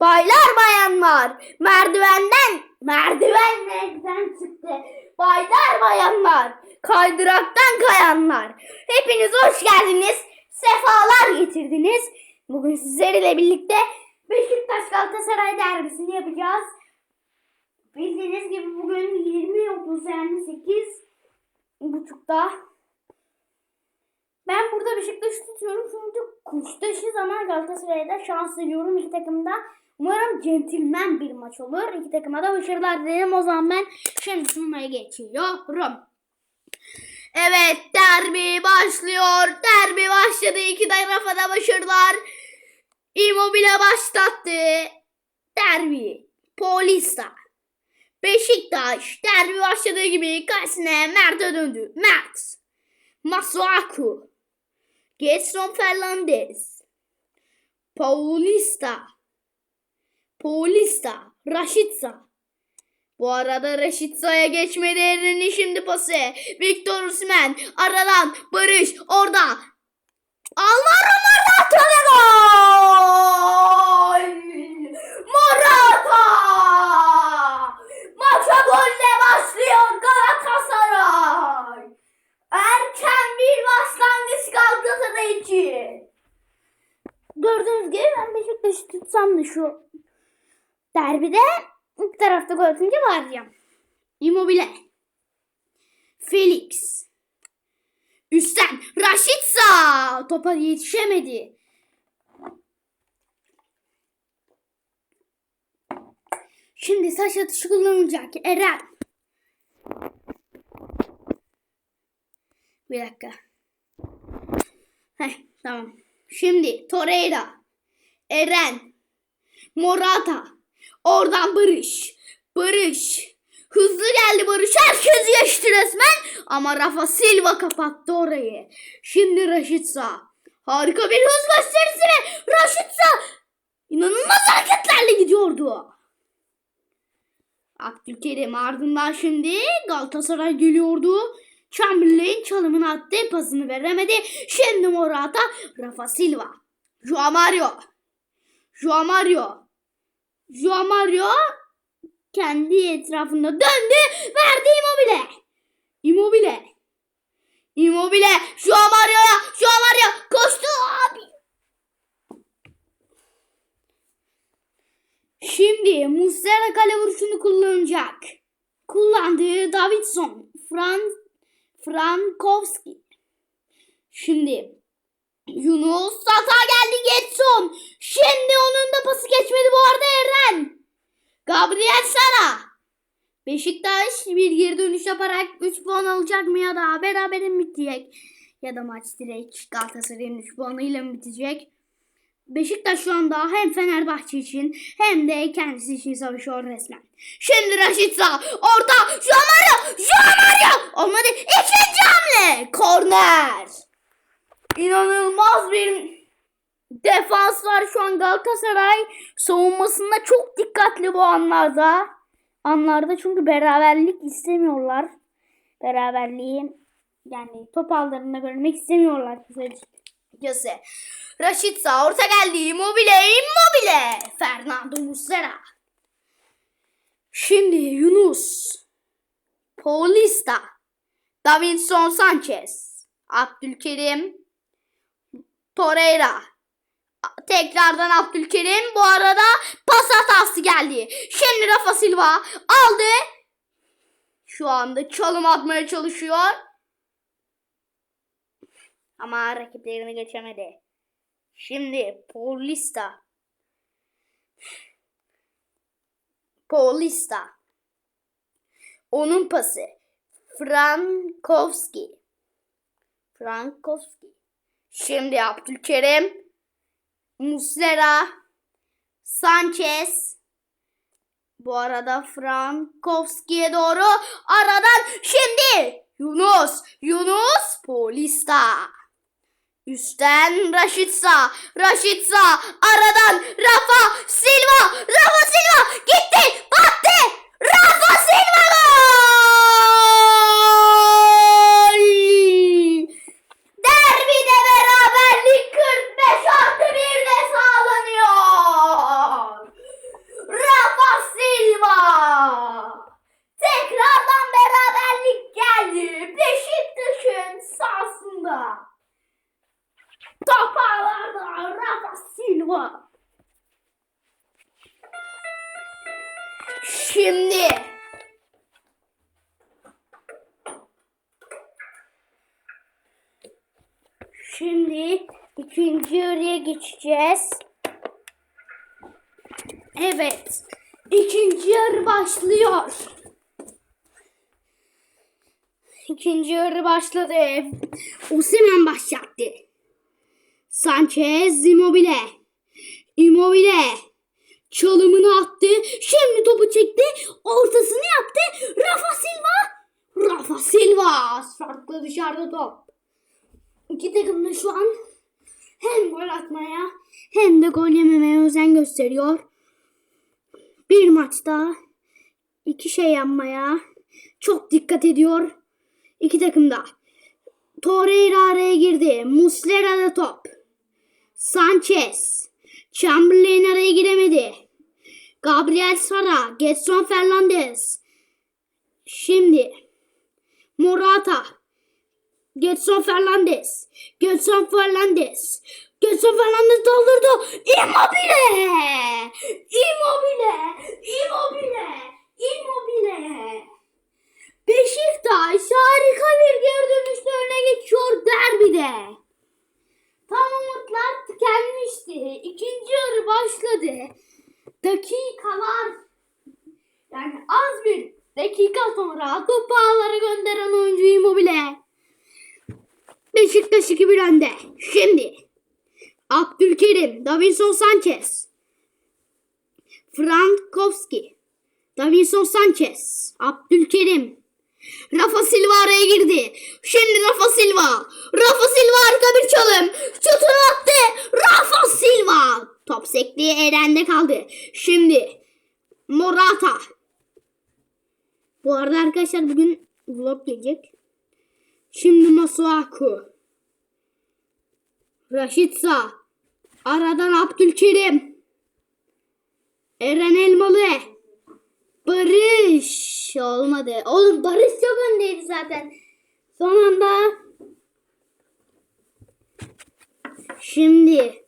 Baylar bayanlar merdivenden merdivenlerden çıktı. Baylar bayanlar kaydıraktan kayanlar. Hepiniz hoş geldiniz. Sefalar getirdiniz. Bugün sizlerle birlikte Beşiktaş Galatasaray derbisini yapacağız. Bildiğiniz gibi bugün 20.30 yani 8 buçukta. Ben burada Beşiktaş'ı tutuyorum çünkü Kuştaş'ı ama Galatasaray'da şans diliyorum iki takımda. Umarım centilmen bir maç olur. İki takıma da başarılar dilerim. O zaman ben şimdi sunmaya geçiyorum. Evet derbi başlıyor. Derbi başladı. İki tarafa da başarılar. Immobile başlattı. Derbi. Polista. Beşiktaş. Derbi başladığı gibi karşısına Mert'e döndü. Mert. Masuaku. Gerson Fernandez. Paulista. Paulista. Rashica. Bu arada Rashitza'ya geçmedi Eren'in şimdi pası. Victor Osimhen aradan Barış orada. Alvaro Morata ve gol! Morata! Maça golle başlıyor Galatasaray. Erken bir başlangıç Galatasaray için. Gördüğünüz gibi ben Beşiktaş'ı tutsam da şu derbide ilk tarafta gol atınca bağıracağım. Immobile. Felix. Üstten Rashica topa yetişemedi. Şimdi saç atışı kullanılacak. Eren. Bir dakika. Heh, tamam. Şimdi Torreira. Eren. Morata. Oradan Barış. Barış. Hızlı geldi Barış. Herkes geçti resmen. Ama Rafa Silva kapattı orayı. Şimdi Raşitsa. Harika bir hız gösterisi ve Raşitsa inanılmaz hareketlerle gidiyordu. Abdülkerim ardından şimdi Galatasaray geliyordu. Chamberlain çalımını attı. Pasını veremedi. Şimdi Morata. Rafa Silva. Joao Mario. Joao Mario. Joao Mario kendi etrafında döndü. Verdi Immobile. Immobile. Immobile. Joao Mario'ya. Joao Mario koştu abi. Şimdi Muslera kale vuruşunu kullanacak. Kullandığı Davidson. Fran Frankowski. Şimdi Yunus hata geldi Getson. Şimdi onun da pası geçmedi bu arada Eren. Gabriel Sara. Beşiktaş bir geri dönüş yaparak 3 puan alacak mı ya da berabere mi bitecek? Ya da maç direkt Galatasaray'ın 3 puanıyla mı bitecek? Beşiktaş şu anda hem Fenerbahçe için hem de kendisi için savaşıyor resmen. Şimdi Raşitsa orta Joao Mario Joao Mario olmadı ikinci hamle korner. İnanılmaz bir defans var şu an Galatasaray savunmasında çok dikkatli bu anlarda. Anlarda çünkü beraberlik istemiyorlar. Beraberliği yani top aldılarında görmek istemiyorlar kısacası. Raşitsa orta geldi. Immobile, Immobile. Fernando Muslera. Şimdi Yunus. Paulista. Davinson Sanchez. Abdülkerim. Torreira. Tekrardan Abdülkerim. Bu arada pas hatası geldi. Şimdi Rafa Silva aldı. Şu anda çalım atmaya çalışıyor. Ama rakiplerini geçemedi. Şimdi Paulista. Paulista. Onun pası. Frankowski. Frankowski. Şimdi Abdülkerim. Muslera. Sanchez. Bu arada Frankowski'ye doğru aradan şimdi Yunus. Yunus Paulista. Üstten Raşitsa. Raşitsa aradan Rafa Silva. Rafa Silva gitti. Battı. Rafa Silva gol. Şimdi Şimdi ikinci yarıya geçeceğiz. Evet. İkinci yarı başlıyor. İkinci yarı başladı. Osimhen başlattı. Sanchez Immobile. Immobile. Çalımını attı. Şimdi topu çekti. Ortasını yaptı. Rafa Silva. Rafa Silva. Farklı dışarıda top. İki takım da şu an hem gol atmaya hem de gol yememeye özen gösteriyor. Bir maçta iki şey yapmaya çok dikkat ediyor. İki takım da. Torreira araya girdi. Muslera da top. Sanchez. Chamberlain araya giremedi. Gabriel Sara. Getson Fernandez. Şimdi Morata. Getson Fernandez. Getson Fernandez. Getson Fernandez doldurdu. Immobile. 3-2-1 önde. Şimdi Abdülkerim, Davinson Sanchez, Frankowski, Davinson Sanchez, Abdülkerim, Rafa Silva araya girdi. Şimdi Rafa Silva. Rafa Silva harika bir çalım. Şutunu attı. Rafa Silva. Top sekliği Eren'de kaldı. Şimdi Morata. Bu arada arkadaşlar bugün vlog gelecek. Şimdi Masuaku. Raşitsa. Aradan Abdülkerim. Eren Elmalı. Barış. Olmadı. Oğlum Barış çok öndeydi zaten. Son anda. Şimdi.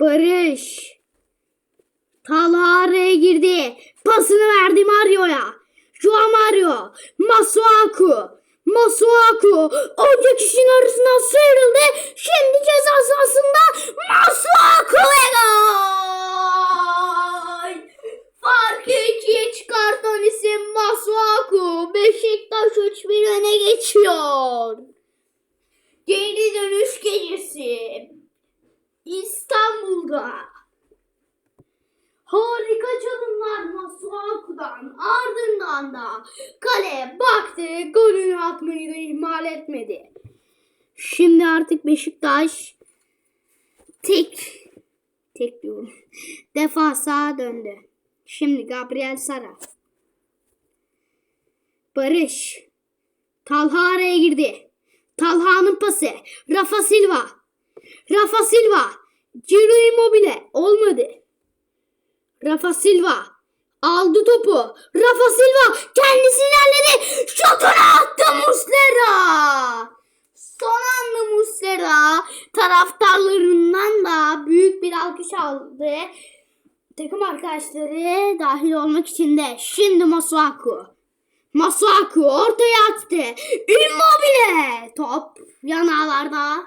Barış. Talha girdi. Pasını verdi Mario'ya. An Mario. Masuaku. Masuaku. Onca kişinin arasından sıyrıldı. Şimdi ceza sahasında Masuaku ve gol. Farkı ikiye çıkartan isim Masuaku. Beşiktaş 3-1 öne geçiyor. Geri dönüş gecesi. İstanbul'da. Harika çalımlar Masuaku'dan ardından da kale baktı golünü atmayı da ihmal etmedi. Şimdi artık Beşiktaş tek tek diyorum. Defansa döndü. Şimdi Gabriel Sara. Barış. Talha araya girdi. Talha'nın pası. Rafa Silva. Rafa Silva. Ciro Immobile. Olmadı. Rafa Silva aldı topu. Rafa Silva kendisi ilerledi. Şutunu attı Muslera. Son anda Muslera taraftarlarından da büyük bir alkış aldı. Takım arkadaşları dahil olmak için de şimdi Masuaku. Masuaku ortaya attı. Immobile. Top yanağlarda.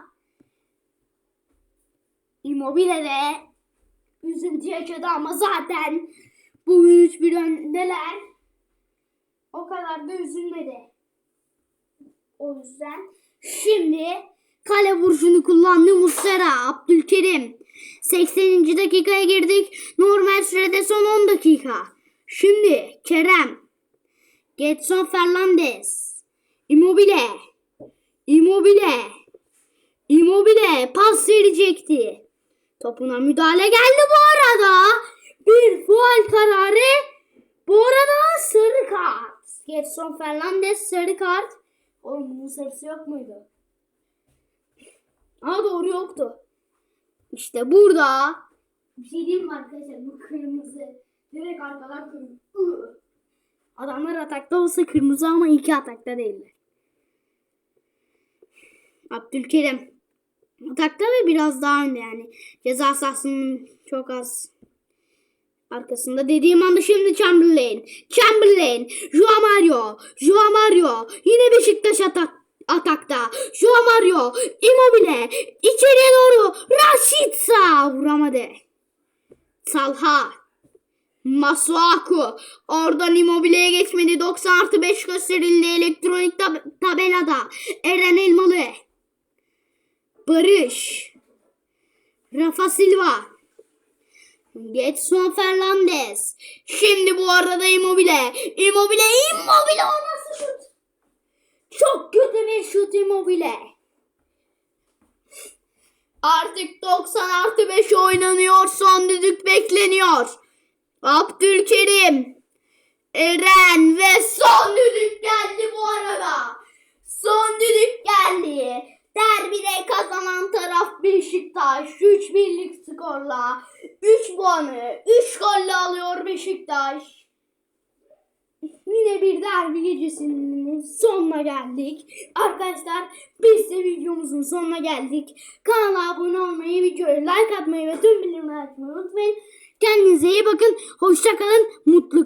Immobile de üzüntü yaşadı ama zaten bu 3-1 öndeler. O kadar da üzülmedi. O yüzden şimdi kale vuruşunu kullandı Muslera, Abdülkerim. 80. dakikaya girdik. Normal sürede son 10 dakika. Şimdi Kerem, Getson Fernandez, Immobile, Immobile, Immobile pas verecekti. Topuna müdahale geldi bu arada. Faul kararı. Bu arada sarı kart. Getson Fernandez sarı kart. Oğlum bunun sarısı yok muydu? Aa doğru yoktu. İşte burada bir şey diyeyim mi arkadaşlar? Bu kırmızı. Direkt arkadan kırmızı. Adamlar atakta olsa kırmızı ama iki atakta değiller. Abdülkerim atakta ve biraz daha önde yani. Ceza sahasının çok az Arkasında dediğim anda şimdi Chamberlain. Chamberlain. Joao Mario. Joao Mario. Yine Beşiktaş atak atakta. Joao Mario. Immobile. İçeriye doğru. Rashica. Vuramadı. Talha. Masuaku. Oradan Immobile'ye geçmedi. 90 artı 5 gösterildi elektronik tab- tabelada. Eren Elmalı. Barış. Rafa Silva. Getson Fernandez. Şimdi bu arada Immobile. Immobile, Immobile o nasıl şut? Çok kötü bir şut Immobile. Artık 90 artı 5 oynanıyor. Son düdük bekleniyor. Abdülkerim. Eren ve son düdük geldi bu arada. Son düdük geldi. Derbide kazanan taraf Beşiktaş. 3 birlik skorla. 3 puanı 3 golle alıyor Beşiktaş. Yine bir derbi gecesinin sonuna geldik. Arkadaşlar biz de videomuzun sonuna geldik. Kanala abone olmayı, videoya like atmayı ve tüm bildirimleri açmayı unutmayın. Kendinize iyi bakın. Hoşçakalın. Mutlu kalın.